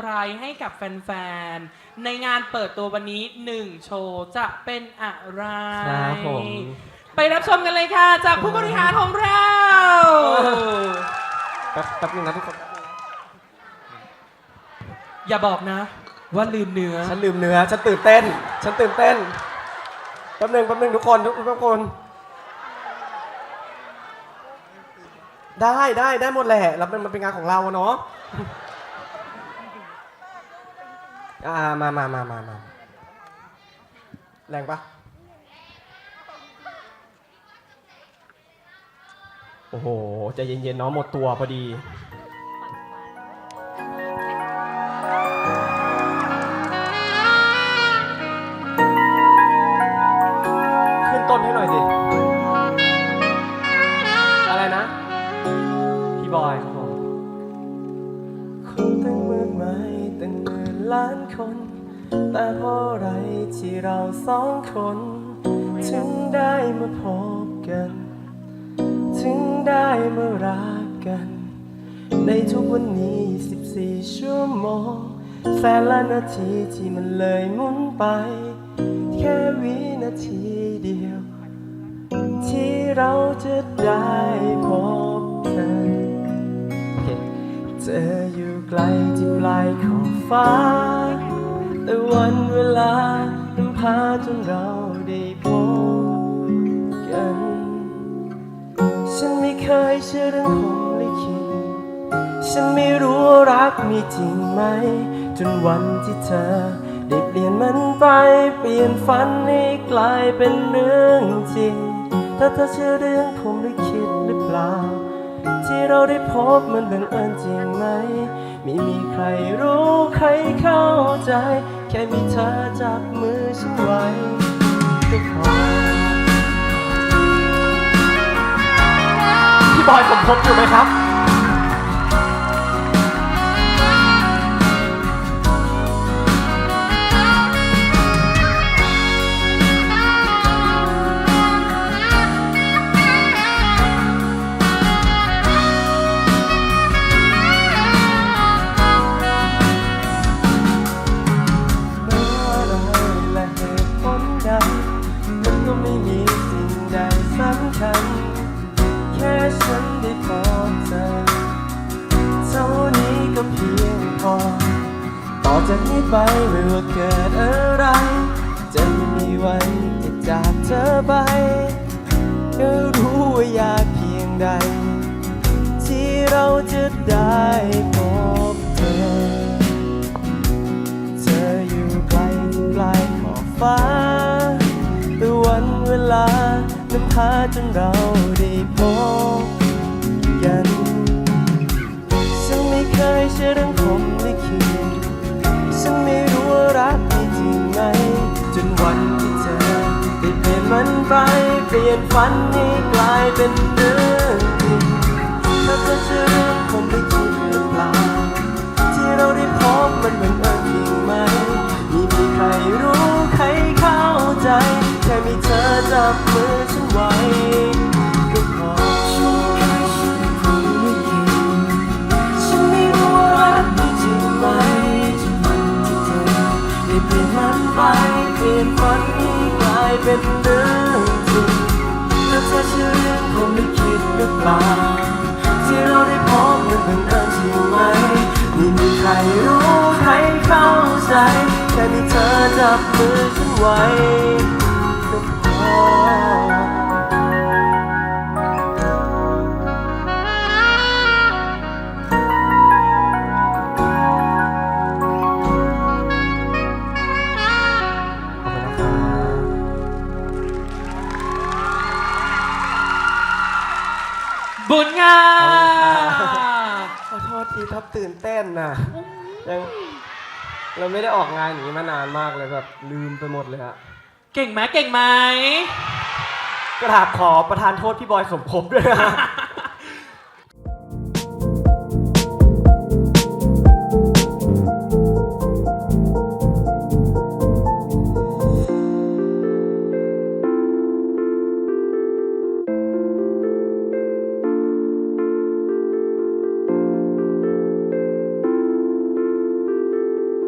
ไพรส์ให้กับแฟนๆ ในงานเปิดตัววันนี้ 1 โชว์จะเป็นอะไร ครับผม ไปรับชมกันเลยค่ะ จากผู้บริหารของเรา แป๊บแป๊บนึงนะทุกคนอย่าบอกนะ ว่าลืมเนื้อ ฉันลืมเนื้อ ฉันตื่นเต้น ฉันตื่นเต้น แป๊บนึงแป๊บนึงทุกคนทุกทุกคน ได้ได้ได้หมดแหละแล้วมันมันเป็นงานของเราอะเนาะ อ่ามามามามามาแรงปะโอ้โหใจเย็นๆเนาะหมดตัวพอดีขึ้นต้นให้หน่อยดิ ล้านคน แต่เพราะอไรที่เราสองคน ถึงได้มาพบกัน ถึงได้มารักกัน ในทุกวันนี้ 14 ชั่วโมงแสนละนาทีที่มันเลยหมุนไป แค่วินาทีเดียว ที่เราจะได้พบกัน เธออยู่ไกลที่ปลายขอบฟ้า แต่วันเวลานำพาจนเราได้พบกัน ฉันไม่เคยเชื่อเรื่องของลิขิตฉันไม่รู้ว่ารักมีจริงไหม จนวันที่เธอได้เปลี่ยนมันไป เปลี่ยนฝันให้กลายเป็นเรื่องจริง ถ้าเธอเชื่อเรื่องผมลิขิตหรือเปล่า ที่เราได้พบมันบังเอิญจริงไหม ไม่มีใครรู้ใครเข้าใจ แค่มีเธอจับมือฉันไว้ก็พอพี่บอยผมพบอยู่ไหมครับ ใดสำคัญแค่ฉันได้พบเธอเท่านี้ก็เพียงพอ ต่อจากนี้ไปไม่ว่าเกิดอะไร จะไม่มีวันจะจากเธอไปก็รู้ว่ายากเพียงใด ที่เราจะได้พ พาจนเราได้พบกันฉันไม่เคยเชื่อเรื่องผมลิขิตฉันไม่รู้ว่ารักมีจริงไหม จนวันที่เธอได้เปลี่ยนมันไป เปลี่ยนฝันให้กลายเป็นเรื่อง มีเธอจับมือฉันไว้ก็พอช่วยฉันไม่รู้ว่ารักมีจริงไหมจนวันที่เธอได้เปลี่ยนมันไปเปลี่ยนฝันให้กลายเป็นเรื่องจริงถ้าเธอเชื่อเรื่องไม่คิดหรือเปล่าที่เราได้พบมันบังเอิญจริงไหมไม่มีใครรู้ใครเข้าใจแค่มีเธอจับมือฉันไว้ บคุณนะครับบุญงาขอโทษทีครับตื่นเต้นนะยังเราไม่ได้ออกงานอย่างนี้มานานมากเลยแบบลืมไปหมดเลยฮะ เก่งไหมเก่งไหมกราบขอประทานโทษพี่บอยสมภพด้วยนะ